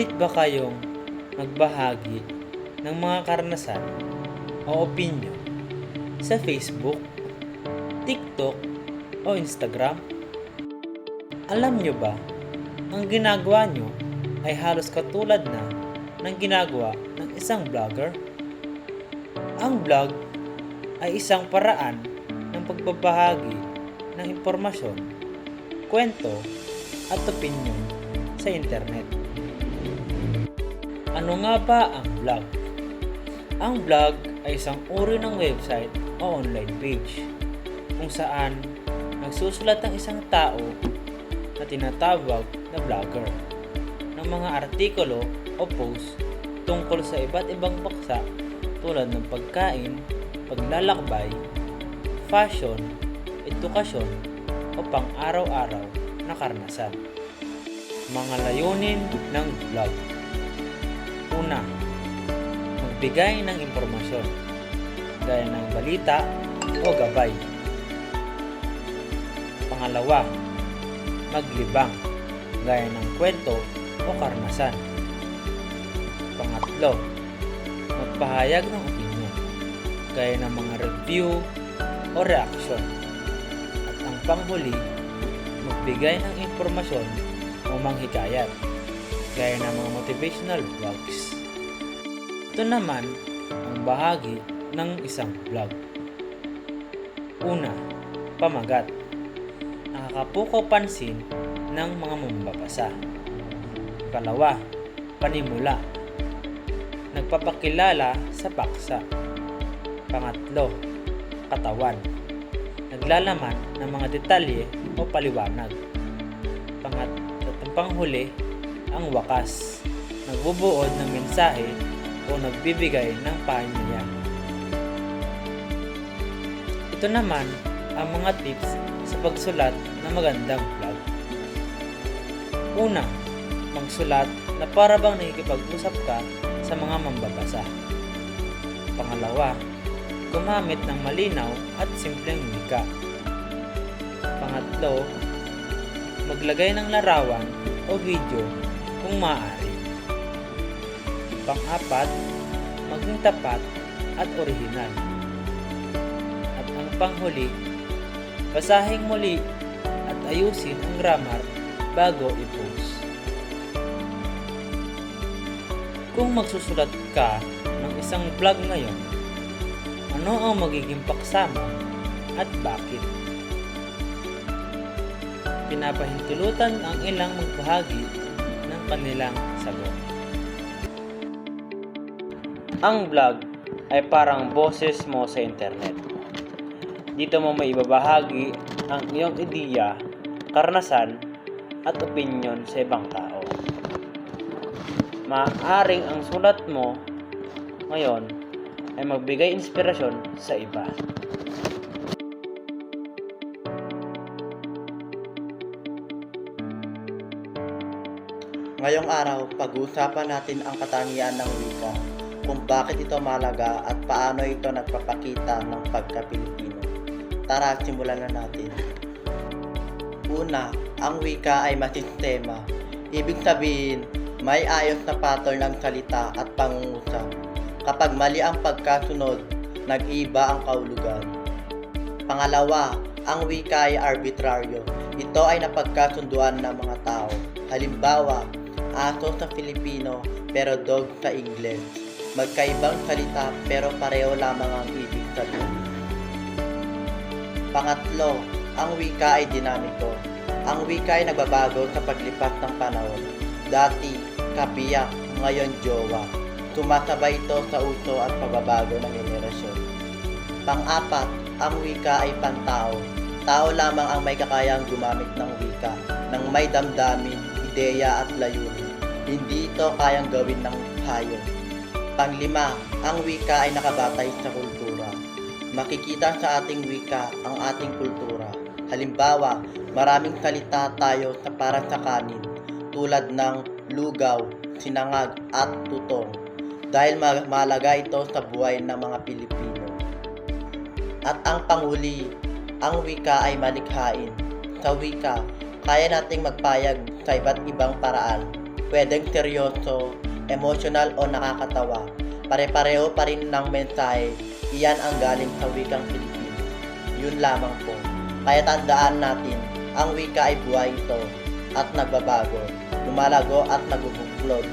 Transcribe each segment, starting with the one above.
Pilit ba kayong magbahagi ng mga karanasan o opinion sa Facebook, TikTok o Instagram? Alam nyo ba, ang ginagawa nyo ay halos katulad na ng ginagawa ng isang vlogger? Ang vlog ay isang paraan ng pagbabahagi ng impormasyon, kwento at opinion sa internet. Ano nga ba ang vlog? Ang vlog ay isang uri ng website o online page kung saan nagsusulat ang isang tao na tinatawag na vlogger ng mga artikulo o post tungkol sa iba't ibang baksa tulad ng pagkain, paglalakbay, fashion, edukasyon o pang-araw-araw na karanasan. Mga layunin ng vlog. Una, magbigay ng impormasyon gaya ng balita o gabay. Pangalawa, maglibang gaya ng kwento o karanasan. Pangatlo, magpahayag ng opinion gaya ng mga review o reaction. At ang panghuli, magbigay ng impormasyon o manghikayat gaya ng mga motivational vlogs. Ito naman ang bahagi ng isang vlog. Una, pamagat. Nakakapukaw pansin ng mga mambabasa. Kalawa, panimula. Nagpapakilala sa paksa. Pangatlo, katawan. Naglalaman ng mga detalye o paliwanag. Pangat at ang panghuli, ang wakas. Nagbubuod ng mensahe o nagbibigay ng paanyaya. Ito naman ang mga tips sa pagsulat ng magandang vlog. Una, magsulat na para bang nakikipag-usap ka sa mga mambabasa. Pangalawa, gumamit ng malinaw at simpleng wika. Pangatlo, maglagay ng larawan o video kung maaari. Pang-apat, maging tapat at orihinal. At ang panghuli, basahin muli at ayusin ang grammar bago i-post. Kung magsusulat ka ng isang vlog ngayon, ano ang magiging paksa mo at bakit? Pinapahintulutan ang ilang magbahagi kanilang sagot. Ang vlog ay parang boses mo sa internet. Dito mo may ibabahagi ang iyong ideya, karanasan, at opinion sa ibang tao. Maaaring ang sulat mo ngayon ay magbigay inspirasyon sa iba. Ngayong araw, pag-uusapan natin ang katangian ng wika, kung bakit ito mahalaga at paano ito nagpapakita ng pagka-Pilipino. Tara, simulan na natin. Una, ang wika ay masistema. Ibig sabihin, may ayos na pattern ng salita at pangungusap. Kapag mali ang pagkasunod, nag-iba ang kaulugan. Pangalawa, ang wika ay arbitraryo. Ito ay napagkasunduan ng mga tao. Halimbawa, aso sa Filipino pero dog sa Ingles. Magkaibang salita pero pareho lamang ang ibig sabihin. Pangatlo, ang wika ay dinamiko. Ang wika ay nagbabago sa paglipas ng panahon. Dati, kabiyak, ngayon jowa. Sumasabay ito sa uso at pagbabago ng henerasyon. Pang-apat, ang wika ay pantao. Tao lamang ang may kakayang gumamit ng wika ng may damdamin, ideya at layunin. Hindi ito kayang gawin ng hayop. Panglima, ang wika ay nakabatay sa kultura. Makikita sa ating wika ang ating kultura. Halimbawa, maraming salita tayo sa para sa kanin tulad ng lugaw, sinangag at tutong dahil ma- mahalaga ito sa buhay ng mga Pilipino. At ang panghuli, ang wika ay malikhain. Sa wika, kaya nating magpayag sa iba't ibang paraan pwedeng seryoso, emotional o nakakatawa. Pare-pareho pa rin ng mensahe, iyan ang galing sa wikang Pilipino. Yun lamang po. Kaya tandaan natin, ang wika ay buhay ito at nagbabago, lumalago at nagubuklod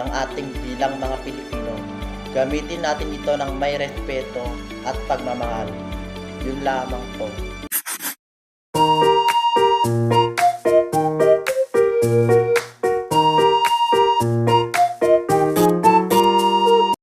ng ating bilang mga Pilipino. Gamitin natin ito ng may respeto at pagmamahal. Yun lamang po.